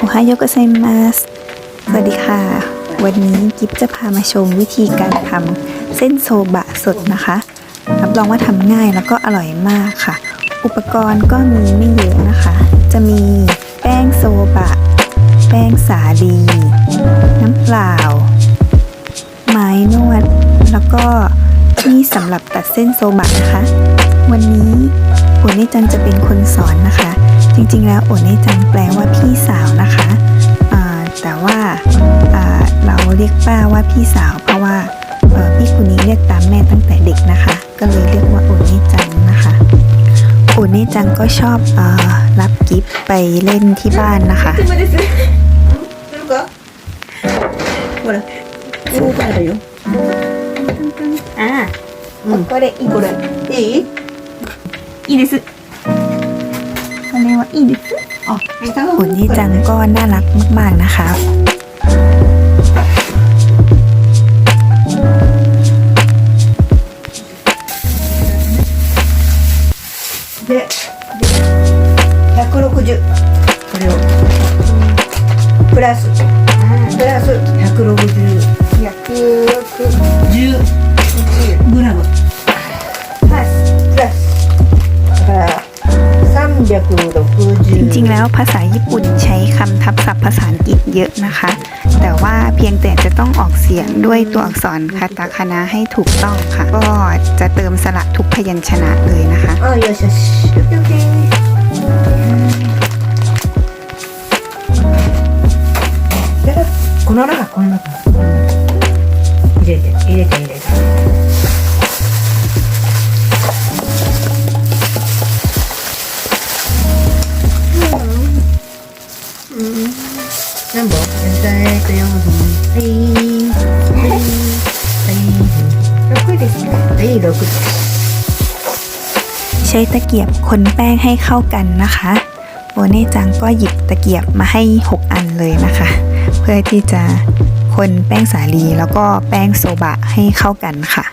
โอฮโยโกไซมัสสวัสดีค่ะ วันนี้กิฟจะพามาชมวิธีการทำเส้นโซบะสดนะคะรับรองว่าทำง่ายแล้วก็อร่อยมากค่ะ อุปกรณ์ก็มีไม่เยอะนะคะ จะมีแป้งโซบะ แป้งสาลีน้ำเปล่า ไม้นวด แล้วก็นี่สำหรับตัดเส้นโซบะนะคะ วันนี้โอเนจังจะเป็นคนสอนนะคะ จริงๆ แล้วโอเนจังแปลว่าพี่สาวนะคะอ่าแต่ว่าอ่าเราเรียกป้าว่าพี่สาว เพราะว่าเอ่อพี่คนนี้เรียกตามแม่ตั้งแต่เด็กนะคะ ก็เลยเรียกว่าโอเนจังนะคะ โอเนจังก็ชอบเออรับกิฟต์ไปเล่นที่บ้านนะคะ 手間です。やるか。ほら、オーバーだよ。อ่า うん、これ、いい、これ。いい。いいですこ れはいいですあ下がおじいちゃんก็น่ารักมากๆนะคะで160これをプラスプラス160 จริงๆ แล้วภาษาญี่ปุ่นใช้คำทับศัพท์ภาษาอังกฤษเยอะนะคะ แต่ว่าเพียงแต่จะต้องออกเสียงด้วยตัวอักษรคาตาคานะให้ถูกต้องค่ะ ก็จะเติมสระทุกพยัญชนะเลยนะคะ あ、よしよし。オッケーオッケーだからこの中、この中。入れて、入れて、入れて。 ฉันบอกเป็นใจก็ยังหงตีตีตีเราคุยดิตีเราคุยใช้ตะเกียบคนแป้งให้เข้ากันนะคะโบเน่จังก็หยิบตะเกียบมาให้ 6 อันเลยนะคะ เพื่อที่จะคนแป้งสาลีแล้วก็แป้งโซบะให้เข้ากันค่ะ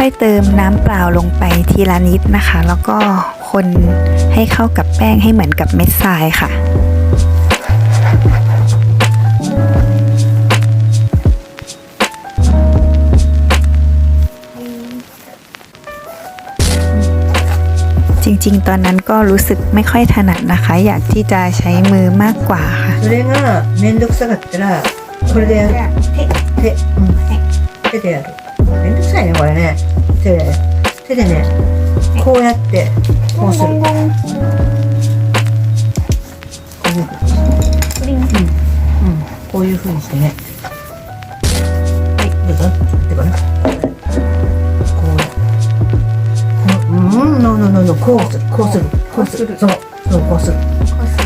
ค่อยๆเติมน้ำเปล่าลงไปทีละนิดนะคะ แล้วก็คนให้เข้ากับแป้งให้เหมือนกับเม็ดทรายค่ะ จริงๆ ตอนนั้นก็รู้สึกไม่ค่อยถนัดนะคะ อยากที่จะใช้มือมากกว่าค่ะ それがめんどくさかったらこれでやる手手うん手でやる めんどくさいねこれね手で手でねこうやってこうするこういうふうにうん、うん、こういうふうにしてねはいどうぞってかなこうこううんののののこうするこうするこうするそうそうこうする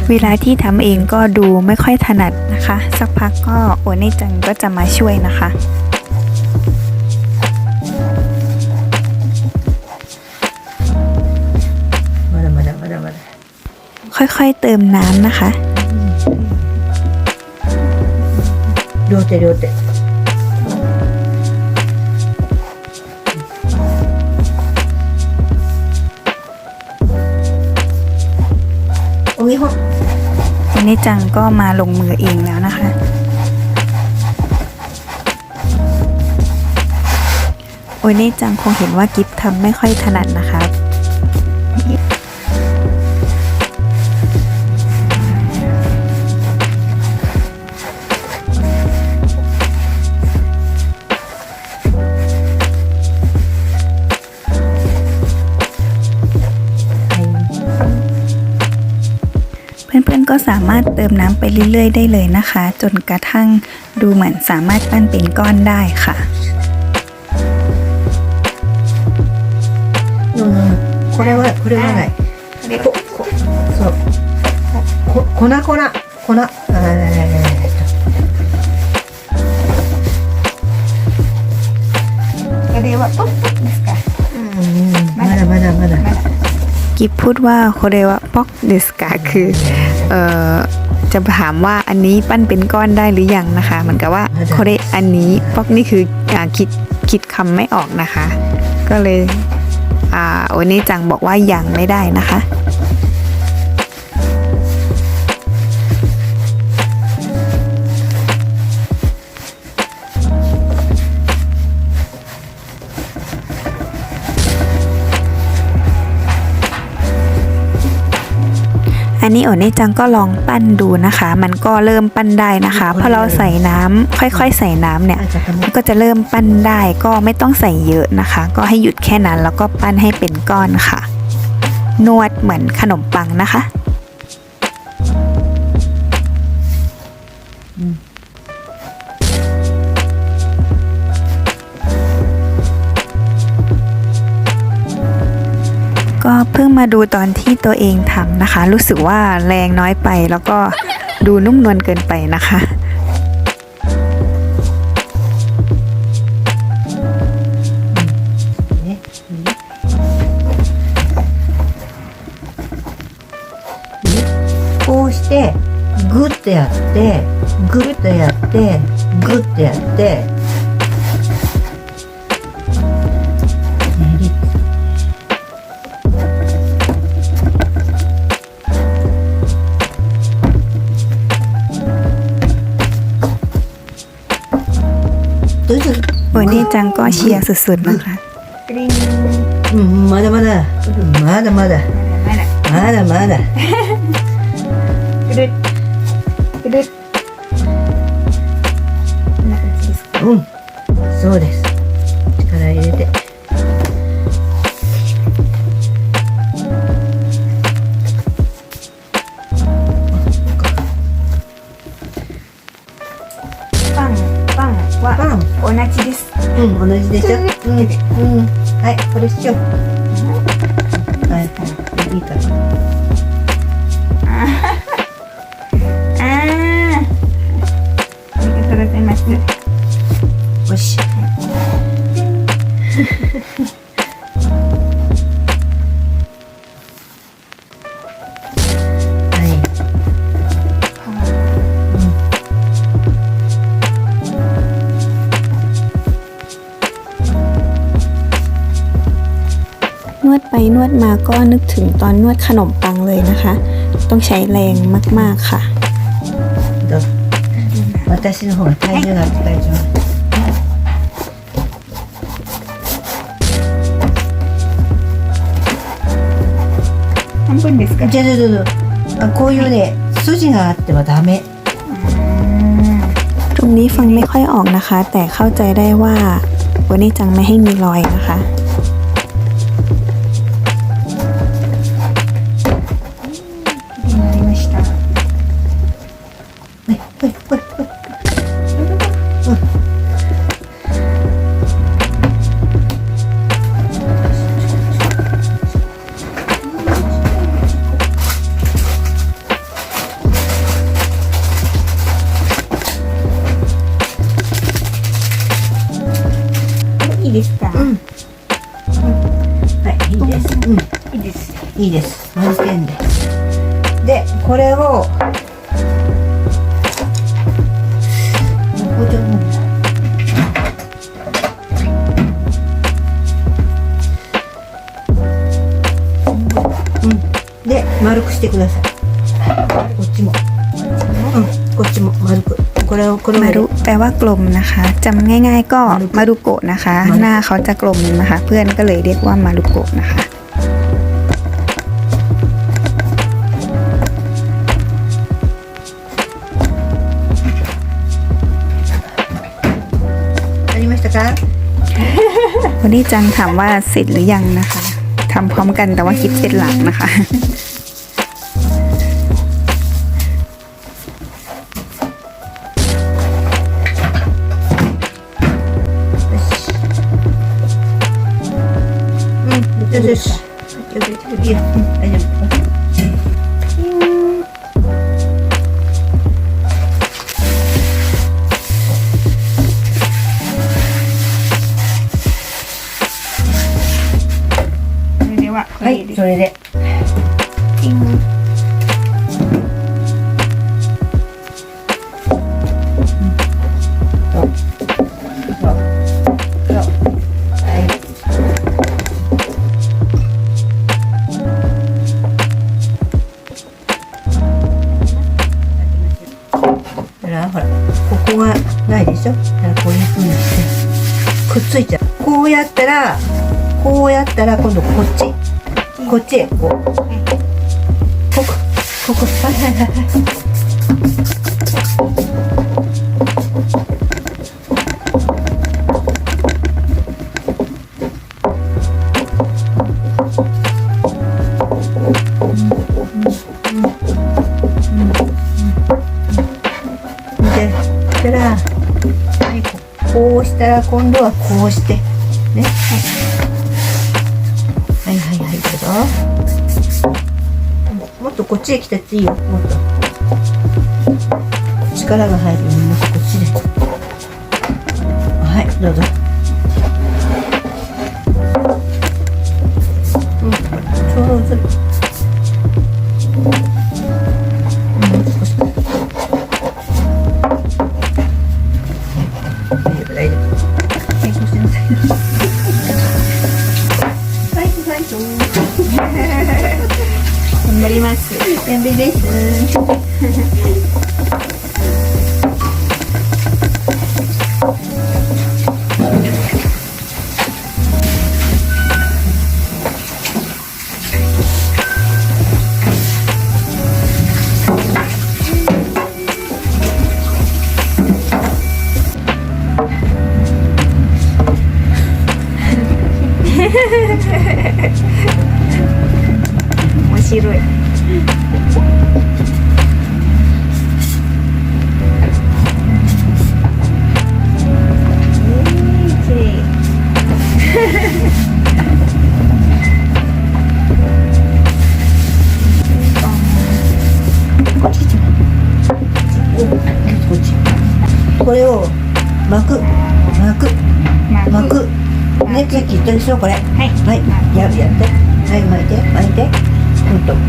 เวลาที่ทำเองก็ดูไม่ค่อยถนัดนะคะ สักพักก็โอเน่จังก็จะมาช่วยนะคะ ค่อย ๆ เติมน้ำนะคะ ดูเตะดูเตะโอ้ยหกวันนี้จังก็มาลงมือเองแล้วนะคะ โอ้ยนี่จังคงเห็นว่ากิฟทำไม่ค่อยถนัดนะคะ ก็สามารถเติมน้ำไปเรื่อยๆ ได้เลยนะคะ จนกระทั่งดูเหมือนสามารถปั้นเป็นก้อนได้ค่ะ うんこれはこれはないここそうこ粉粉粉あこれはポップですかうんまだまだまだ กิฟพูดว่าโคเรวะป๊อกเดสกาคือ เอ่อจะถามว่าอันนี้ปั้นเป็นก้อนได้หรือยังนะคะ เหมือนกับว่าโคเรอันนี้ปอกนี่คืออ่าคิดคิดคำไม่ออกนะคะ ก็เลยอ่าโอนี่จังบอกว่ายังไม่ได้นะคะ อันนี้โอเนจังก็ลองปั้นดูนะคะ มันก็เริ่มปั้นได้นะคะพอเราใส่น้ำ ค่อยๆ ใส่น้ำเนี่ยก็จะเริ่มปั้นได้ก็ไม่ต้องใส่เยอะนะคะ ก็ให้หยุดแค่นั้นแล้วก็ปั้นให้เป็นก้อนค่ะ นวดเหมือนขนมปังนะคะ ก็เพิ่งมาดูตอนที่ตัวเองทำนะคะ รู้สึกว่าแรงน้อยไปแล้วก็ดูนุ่มนวลเกินไปนะคะ ねこうしてグッとやってグッとやってグッとやって โอเน่จังก็เชียร์สุดๆนะคะ うんまだまだまだまだまだまだくるっくるっこんな感じですかうんそうです は同じです。うん同じでしょ？うん、うん、はいこれしよう。はいはい。いいから ไปนวดมาก็นึกถึงตอนนวดขนมปังเลยนะคะ ต้องใช้แรงมากๆค่ะ どう私の方が体重が大丈夫半分ですかじゃあどうぞあこういうね筋があってはダメ ตรงนี้ฟังไม่ค่อยออกนะคะ แต่เข้าใจได้ว่าโอเน่จังไม่ให้มีรอยนะคะ ですか、うん。はいいいです。うんい。い。ですい。い。です満点ででこれを包丁なんだうんで丸くしてください。こっちも มารุแปลว่ากลมนะคะจำง่าย ๆ ก็มารุโกะนะคะ หน้าเขาจะกลมนะคะ เพื่อนก็เลยเรียกว่ามารุโกะนะคะวันนี้จังถามว่าเสร็จหรือยังนะคะทำพร้อมกันแต่ว่าคลิปเสร็จหลังนะคะ arkadaş. Özür dilerim. しょ？だからこういう風にしてくっついちゃう。こうやったらこうやったら今度こっち。こっちへこう。ここ。ここ。はいはいはいはいこうしたら今度はこうしてね。はい。はいはいはいどうぞ。もっとこっちへ来てっていいよ。もっと力が入るようにもっとこっちで。はいどうぞ。うん上手も Yeah. はいはいややってはい巻いて巻いてうんと。は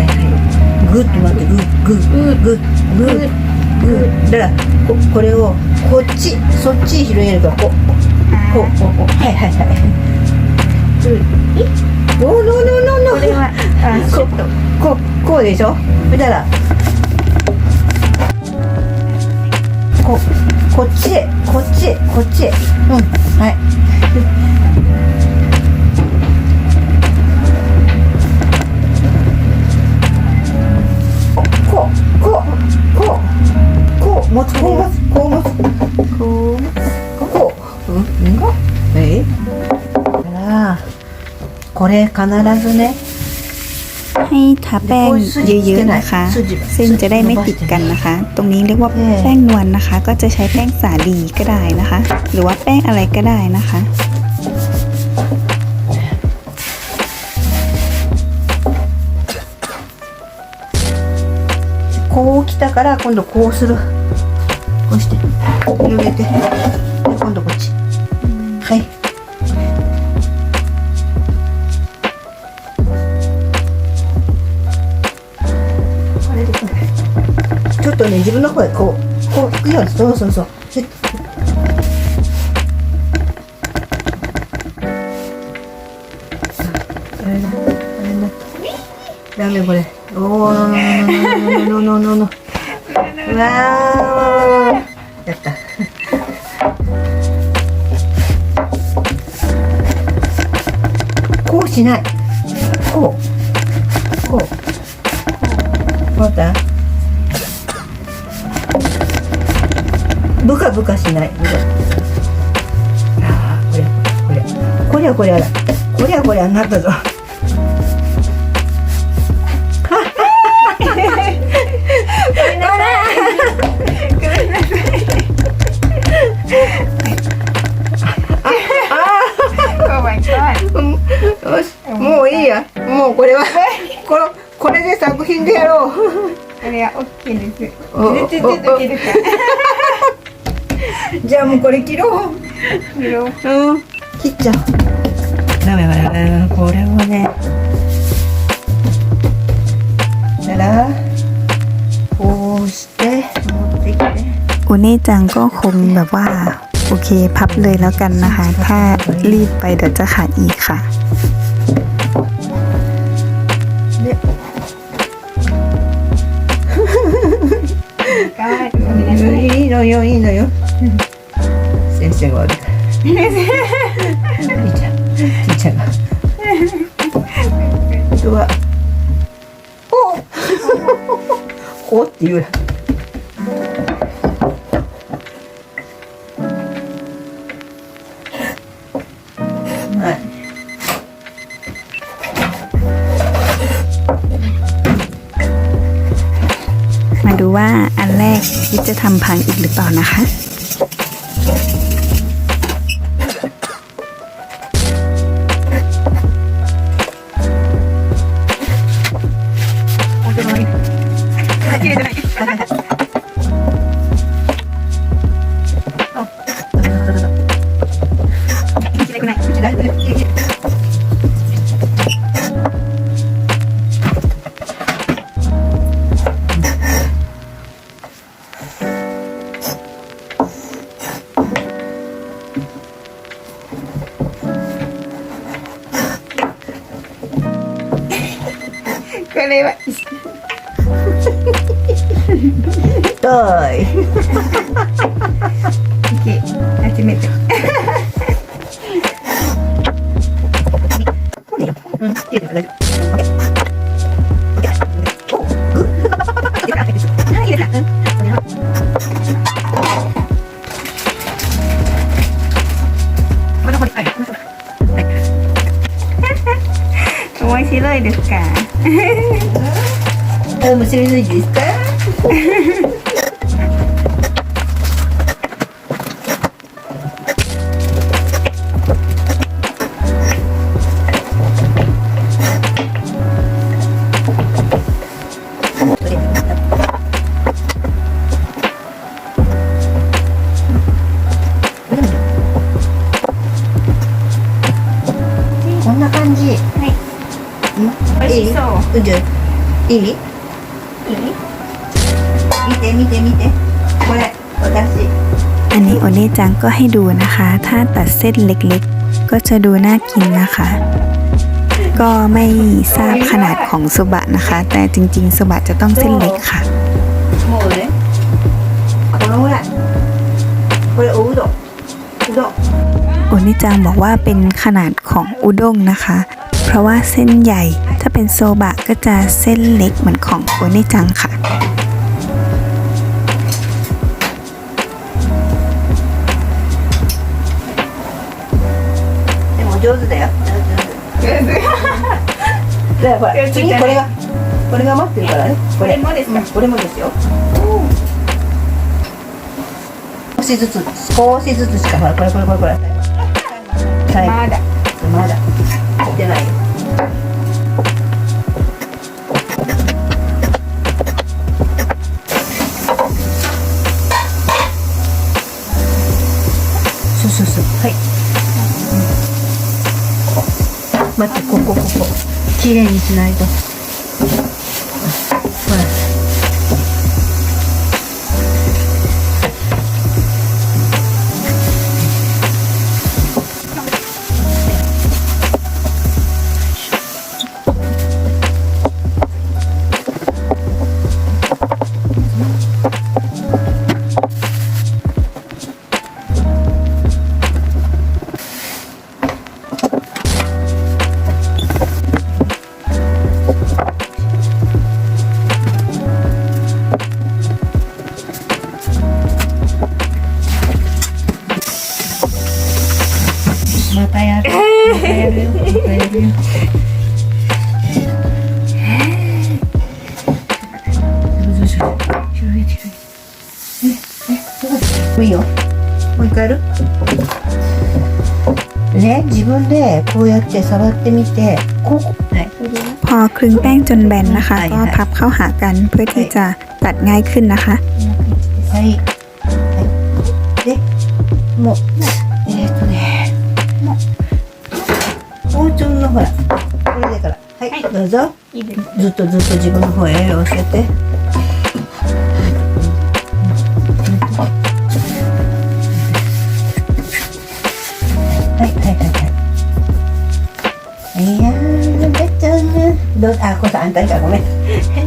いはい。グッと巻いてグッグッグッグッグッグッだからここれをこっちそっち広げるからこうこうこうこ。うはいはいはい。え？おーノーノーノーノー。これはあちょっとこうこうでしょ？そしたら。ここっちへこっちへこっちへ。うんはい うこう持つこう持つこう持つこうこううんがえだからこれ必ずね ให้ทาแป้งเยอะๆนะคะ เส้นจะได้ไม่ติดกันนะคะ ตรงนี้เรียกว่าแป้งนวลนะคะ ก็จะใช้แป้งสาลีก็ได้นะคะ หรือว่าแป้งอะไรก็ได้นะคะ こう来たから今度こうする こうして。広げて。で今度こっち。はい。これでこれちょっとね自分の方へこう。こう引くようにそうそうそう。ふっあれだ。あれだ。ダメこれ。おー。ののののののののうわーやった。こうしない。こう。こう。こう。だブカブカしないあこれこれこりゃこりゃこりゃこりゃになったぞもうこれは、この、これで作品でやろう。これは OK ですおちょちょちょっと切るかじゃあもうこれ切ろう。切ろううん、切っちゃおう。ダメダメダメ、これはね。だから、こうして、持ってきて。 อุเน่จังก็คงแบบว่า โอเคพับเลยแล้วกันนะคะ ถ้ารีบไปเดี๋ยวจะขาดอีกค่ะ よいいのよ。先生が悪い。からいいちゃんいいちゃんが。本当は。おおって言う จะทำพังอีกหรือเปล่านะคะ Naliwa. Toy. okay, ultimate. ก็ให้ดูนะคะ ถ้าตัดเส้นเล็กๆ ก็จะดูน่ากินนะคะ ก็ไม่ทราบขนาดของสุบะนะคะ แต่จริงๆสุบะจะต้องเส้นเล็กค่ะโอนิจังบอกว่าเป็นขนาดของอุด้งนะคะ เพราะว่าเส้นใหญ่ถ้าเป็นโซบะก็จะเส้นเล็กเหมือนของอุนิจังค่ะ 上手だよ。上手。ほら次これがこれが待ってるからね。これこれ。もですか？うんこれもですよ。少しずつ少しずつしかほらこれこれこれこれ。最後。まだ。まだ。いってないよ。そうそうそう。はい、うん、待ってここここ。綺麗にしないと。いよもう一回やるね自分でこうやって触ってみてこうはい พอคลึงแป้งจนแบนนะคะ ก็พับเข้าหากันเพื่อที่จะตัดง่ายขึ้นนะคะ はい。はい。で、もう、 ほらこれでから。はい、はい、どうぞ。ずっとずっと自分の方へ寄せて。はいはいはいはい。いや出ちゃうね。どうあこれあんたにかごめん。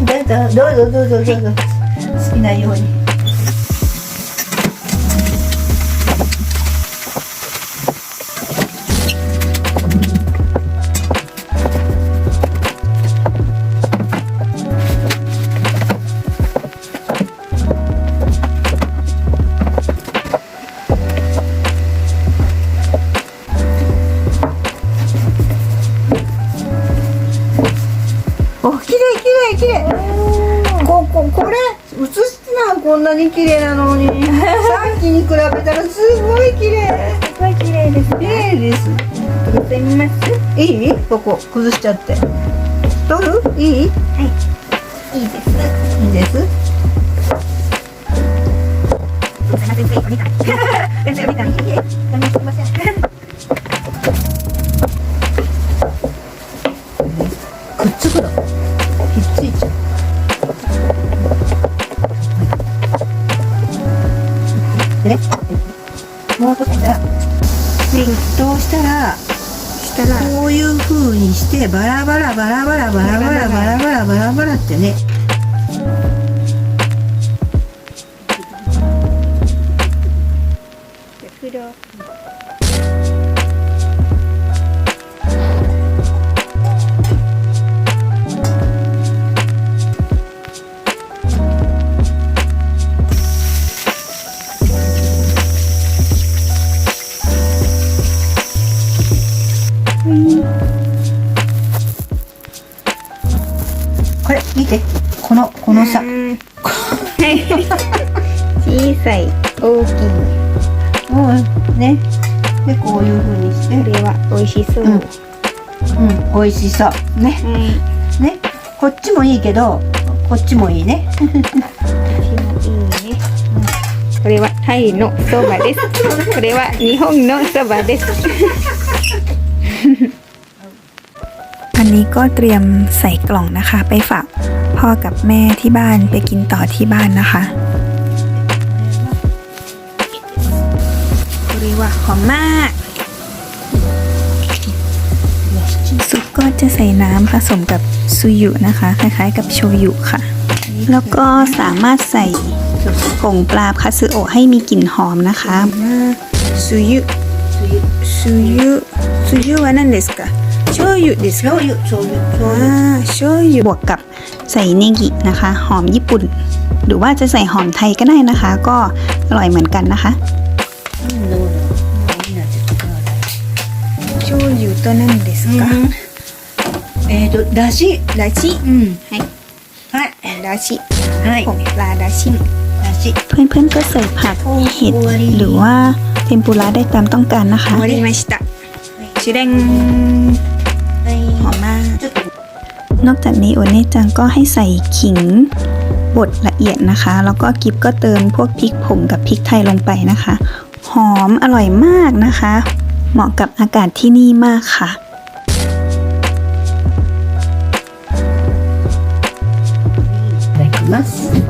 どうぞどうぞどうぞどうぞ。好きなように。ないこんなに綺麗なのに。さっきに比べたらすごい綺麗。すごい綺麗です綺麗です。やってみます？いい？ここ崩しちゃって。取る？いい？い。いです。いいです。先生お兄さんお兄さん。すみません いう風にしてバラバラバラバラバラバラバラバラバラバラってね美味しそうねはいねこっちもいいけどこっちもいいね私もいいねこれはタイのそばですこれは日本のそばです อันนี้ก็เตรียมใส่กล่องนะคะ ไปฝากพ่อกับแม่ที่บ้านไปกินต่อที่บ้านนะคะคุริวะหอ ก็จะใส่น้ำผสมกับซูยุนะคะ คล้ายๆ กับโชยุค่ะ แล้วก็สามารถใส่ผงปลาคาสึโอะให้มีกลิ่นหอมนะคะซูยุซูยุซูยุว่านั่นเดสค่ะโชยุเดสโชยุโชยุโชยุบวกกับใส่เนกินะคะ หอมญี่ปุ่น หรือว่าจะใส่หอมไทยก็ได้นะคะ ก็อร่อยเหมือนกันนะคะโชยุตัวนั่นเดสค่ะ えっ、とだしだしうんはいはいだしはいผงปลาดาชิ だし เพื่อนๆก็ใส่ผักเห็ดหรือว่าเทมปุระได้ตามต้องการนะคะ 終わりました主練はいหอมมาก ちょっと นอกจากนี้โอเนจังก็ให้ใส่ขิงบดละเอียดนะคะ แล้วก็กิฟก็เติมพวกพริกผงกับพริกไทยลงไปนะคะ หอมอร่อยมากนะคะ เหมาะกับอากาศที่นี่มากค่ะ ます。い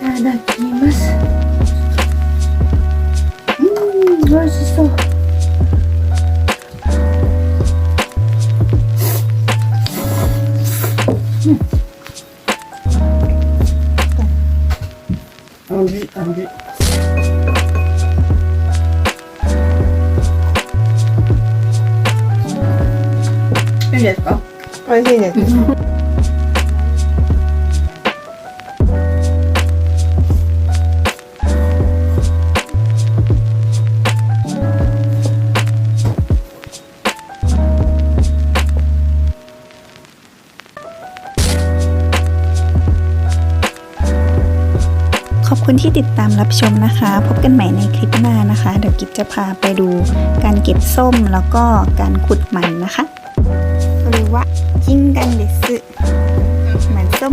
ただきます。うん美味しそう。いいですか？美味しいです ที่ติดตามรับชมนะคะ พบกันใหม่ในคลิปหน้านะคะ เดี๋ยวกิจจะพาไปดูการเก็บส้มแล้วก็การขุดมันนะคะเรียกว่ายิ่งกันเดสึ